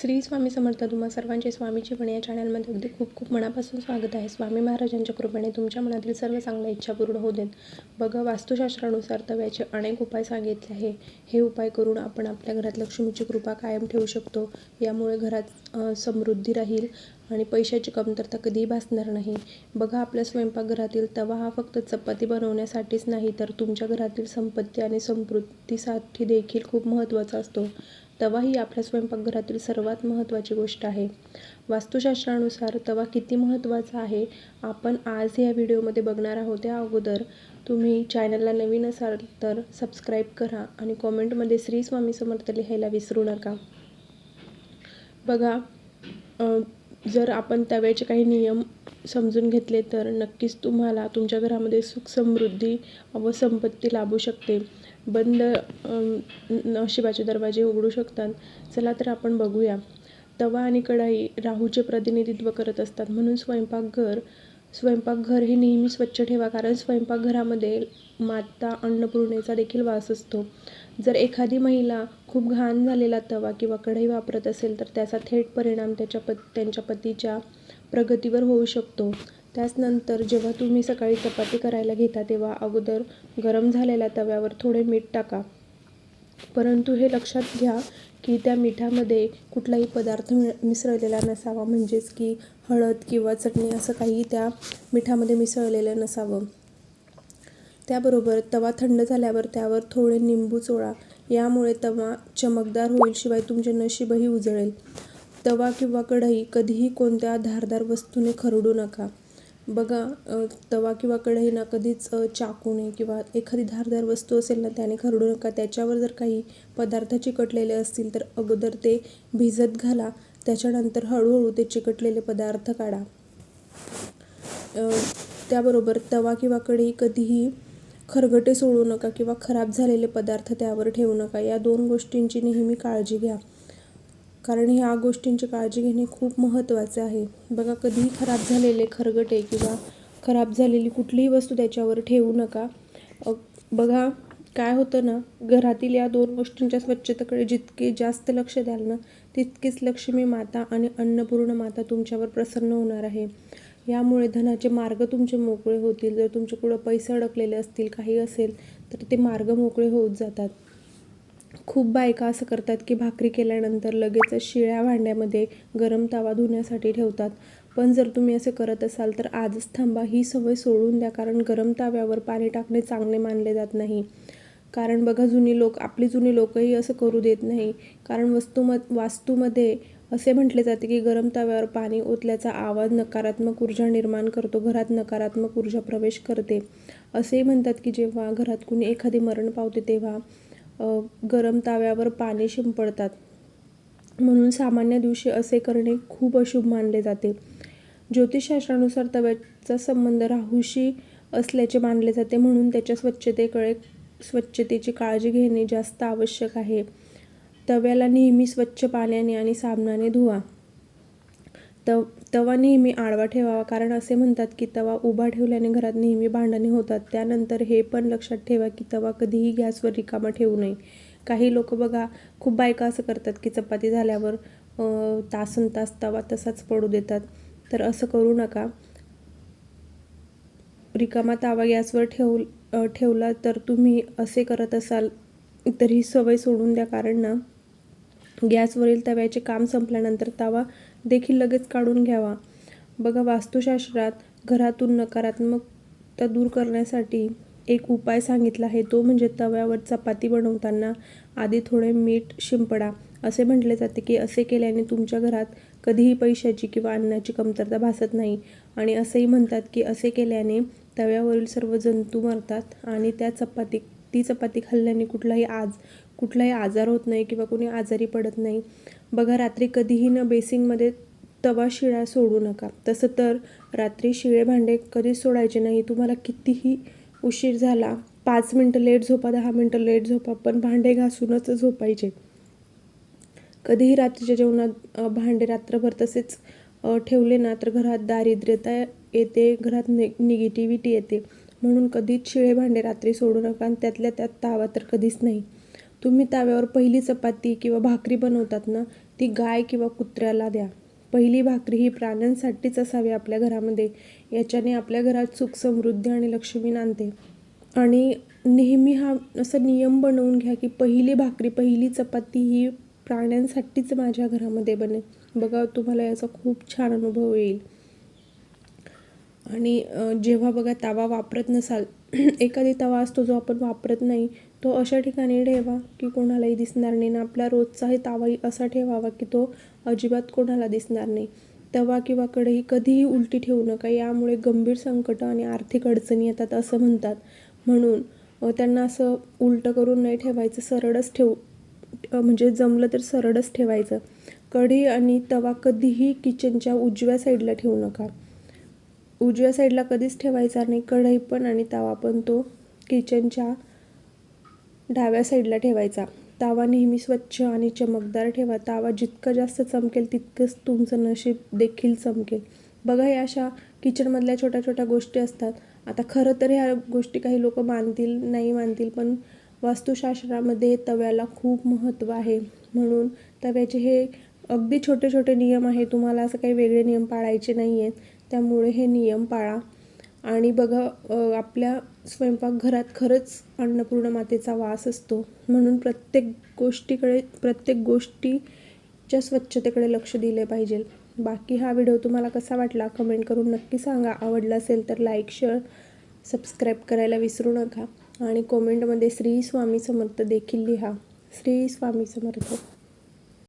श्री स्वामी समर्थ तुम्हा सर्वांचे स्वामीची पण या चॅनलमध्ये अगदी खूप खूप मनापासून स्वागत आहे. स्वामी महाराजांच्या कृपेने तुमच्या मनातील सर्व चांगल्या इच्छा पूर्ण होऊ देत. बघा वास्तुशास्त्रानुसार तव्याचे अनेक उपाय सांगितले आहे. हे उपाय करून आपण आपल्या घरात लक्ष्मीची कृपा कायम ठेवू शकतो. यामुळे घरात समृद्धी राहील आणि पैशाची कमतरता कधीही भासणार नाही. बघा आपल्या स्वयंपाकघरातील तवा हा फक्त चपाती बनवण्यासाठीच नाही तर तुमच्या घरातील संपत्ती आणि समृद्धीसाठी देखील खूप महत्त्वाचा असतो. तवा ही आपल्या स्वयंपाकघरातील सर्वात महत्त्वाची गोष्ट आहे. वास्तुशास्त्रानुसार तवा किती महत्त्वाचा आहे आपण आज या व्हिडिओमध्ये बघणार आहोत. त्या अगोदर तुम्ही चॅनलला नवीन असाल तर सबस्क्राईब करा आणि कॉमेंटमध्ये श्री स्वामी समर्थ लिहायला विसरू नका. बघा जर आपण तव्याचे काही नियम समजून घेतले तर नक्कीच तुम्हाला तुमच्या घरामध्ये सुख समृद्धी व संपत्ती लाभू शकते. बंद नशिबाचे दरवाजे उघडू शकतात. चला तर आपण बघूया. तवा आणि कढाई राहूचे प्रतिनिधित्व करत असतात. म्हणून स्वयंपाकघर स्वयंपाकघर हे नेहमी स्वच्छ ठेवा कारण स्वयंपाकघरामध्ये माता अन्नपूर्णेचा देखील वास असतो. जर एखादी महिला खूप घाण झालेला तवा किंवा कढई वापरत असेल तर त्याचा थेट परिणाम त्याच्या पत त्यांच्या पतीच्या प्रगतीवर होऊ शकतो. त्याचनंतर जेव्हा तुम्ही सकाळी चपाती करायला घेता तेव्हा अगोदर गरम झालेल्या तव्यावर थोडे मीठ टाका. परंतु हे लक्षात घ्या की त्या मिठामध्ये कुठलाही पदार्थ मि मिसळलेला नसावा. म्हणजेच की हळद किंवा चटणी असं काही त्या मिठामध्ये मिसळलेलं नसावं. त्याबरोबर तवा थंड झाल्यावर त्यावर थोडे निंबू चोळा. यामुळे तवा चमकदार होईल शिवाय तुमचे नशीबही उजळेल. तवा किंवा कढई कधीही कोणत्या धारदार वस्तूने खरडू नका. बघा तवा किंवा कढई ना कधीच चाकूने किंवा एखादी धारदार वस्तू असेल ना त्याने खरडू नका. त्याच्यावर जर काही पदार्थ चिकटलेले असतील तर अगोदर ते भिजत घाला. त्याच्यानंतर हळूहळू ते चिकटलेले पदार्थ काढा. त्याबरोबर तवा किंवा कढई कधीही खरगटे सोडू नका किंवा खराब झालेले पदार्थ त्यावर ठेवू नका. या दोन गोष्टींची नेहमी काळजी घ्या. कारण ह्या गोष्टींची काळजी घेणे खूप महत्त्वाचे आहे. बघा कधीही खराब झालेले खरगटे किंवा खराब झालेली कुठलीही वस्तू त्याच्यावर ठेवू नका. बघा काय होतं ना घरातील या दोन गोष्टींच्या स्वच्छतेकडे जितके जास्त लक्ष द्याल ना तितकीच लक्ष्मी माता आणि अन्नपूर्ण माता तुमच्यावर प्रसन्न होणार आहे. यामुळे धनाचे मार्ग तुमचे मोकळे होतील. जर तुमच्याकडं पैसे अडकलेले असतील काही असेल तर ते मार्ग मोकळे होत जातात. खूप बायका असं करतात की भाकरी केल्यानंतर लगेच शिळ्या भांड्यामध्ये गरम तवा धुण्यासाठी ठेवतात. पण जर तुम्ही असे करत असाल तर आजच थांबा ही सवय सोडून द्या कारण गरम तव्यावर पाणी टाकणे चांगले मानले जात नाही. कारण बघा जुनी लोक आपली जुनी लोकही असं करू देत नाही. कारण वस्तूम वास्तूमध्ये असे म्हटले जाते की गरम तव्यावर पाणी ओतल्याचा आवाज नकारात्मक ऊर्जा निर्माण करतो घरात नकारात्मक ऊर्जा प्रवेश करते. असेही म्हणतात की जेव्हा घरात कुणी एखादी मरण पावते तेव्हा गरम ताव्यावर पाणी शिंपडतात. म्हणून सामान्य दिवशी असे करणे खूप अशुभ मानले जाते. ज्योतिषशास्त्रानुसार तव्याचा संबंध राहूशी असल्याचे मानले जाते म्हणून त्याच्या स्वच्छतेकडे स्वच्छतेची काळजी घेणे जास्त आवश्यक आहे. तव्याला नेहमी स्वच्छ पाण्याने आणि साबणाने धुवा. तव तवा नेहमी आडवा ठेवावा कारण असे म्हणतात की तवा उभा ठेवल्याने घरात नेहमी भांडणे होतात. त्यानंतर हे पण लक्षात ठेवा की तवा कधीही गॅसवर रिकामा ठेवू नये. काही लोक बघा खूप बायका असं करतात की चपाती झाल्यावर तासन तास तवा तसाच पडू देतात. तर असं करू नका. रिकामा तवा गॅसवर ठेव ठेवला तर तुम्ही असे करत असाल तर ही सवय सोडून द्या कारण ना गॅसवरील तव्याचे काम संपल्यानंतर तवा देखील लगेच काढून घ्यावा. बघा वास्तुशास्त्रात घरातून नकारात्मकता दूर करण्यासाठी एक उपाय सांगितला आहे. तो म्हणजे तव्यावर चपाती बनवताना आधी थोडे मीठ शिंपडा. असे म्हटले जाते की असे केल्याने तुमच्या घरात कधीही पैशाची किंवा अन्नाची कमतरता भासत नाही. आणि असेही म्हणतात की असे केल्याने तव्यावरील सर्व जंतू मरतात आणि त्या चपाती ती चपाती खाल्ल्याने कुठलाही आज कुठलाही आजार होत नाही किंवा कोणी आजारी पडत नाही. बघा रात्री कधीही न बेसिंगमध्ये तवा शिळा सोडू नका. तसं तर रात्री शिळे भांडे कधीच सोडायचे नाही. तुम्हाला कितीही उशीर झाला पाच मिनटं लेट झोपा दहा मिनटं लेट झोपा पण भांडे घासूनच झोपायचे. कधीही रात्रीच्या जेवणात भांडे रात्रभर तसेच ठेवले ना तर घरात दारिद्र्यता येते घरात नि निगेटिव्हिटी येते. म्हणून कधीच शिळे भांडे रात्री सोडू नका आणि त्यातल्या त्यात तावा तर कधीच नाही. तुम्ही तव्यावर पहिली चपाती किंवा भाकरी बनवतात ना ती गाय किंवा कुत्र्याला द्या. पहिली भाकरी ही प्राण्यांसाठीच असावी आपल्या घरामध्ये. याच्याने आपल्या घरात सुख समृद्धी आणि लक्ष्मी नांदते. आणि नेहमी हा असा नियम बनवून घ्या की पहिली भाकरी पहिली चपाती ही प्राण्यांसाठीच माझ्या घरामध्ये बने. बघा तुम्हाला याचा खूप छान अनुभव येईल. आणि जेव्हा बघा तवा वापरत नसाल एखादी तवा असतो जो आपण वापरत नाही तो अशा ठिकाणी ठेवा की कोणालाही दिसणार नाही. ना आपला रोजचाही तवाही असा ठेवावा की तो अजिबात कोणाला दिसणार नाही. तवा किंवा कढई कधीही उलटी ठेवू नका. यामुळे गंभीर संकट आणि आर्थिक अडचणी येतात असं म्हणतात. म्हणून त्यांना असं उलटं करून नाही ठेवायचं. सरळच ठेवू म्हणजे जमलं तर सरळच ठेवायचं. कढी आणि तवा कधीही किचनच्या उजव्या साईडला ठेवू नका. उजव्या साईडला कधीच ठेवायचा नाही. कढई पण आणि तवा पण तो किचनच्या डाव्या साईडला ठेवायचा. तावा नेहमी स्वच्छ आणि चमकदार ठेवा. तावा जितकं जास्त चमकेल तितकंच तुमचं नशीब देखील चमकेल. बघा या अशा किचनमधल्या छोट्या छोट्या गोष्टी असतात. आता खरं तर ह्या गोष्टी काही लोक मानतील नाही मानतील पण वास्तुशास्त्रामध्ये तव्याला खूप महत्त्व आहे. म्हणून तव्याचे हे अगदी छोटे छोटे नियम आहे तुम्हाला असं काही वेगळे नियम पाळायचे नाही आहेत त्यामुळे हे नियम पाळा. आणि बघा आपल्या स्वयंपाकघरात खरंच अन्नपूर्ण मातेचा वास असतो. म्हणून प्रत्येक गोष्टीकडे प्रत्येक गोष्टीच्या स्वच्छतेकडे लक्ष दिले पाहिजे. बाकी हा व्हिडिओ तुम्हाला कसा वाटला कमेंट करून नक्की सांगा. आवडला असेल तर लाईक शेअर सबस्क्राईब करायला विसरू नका. आणि कॉमेंटमध्ये श्री स्वामी समर्थ देखील लिहा. श्री स्वामी समर्थ.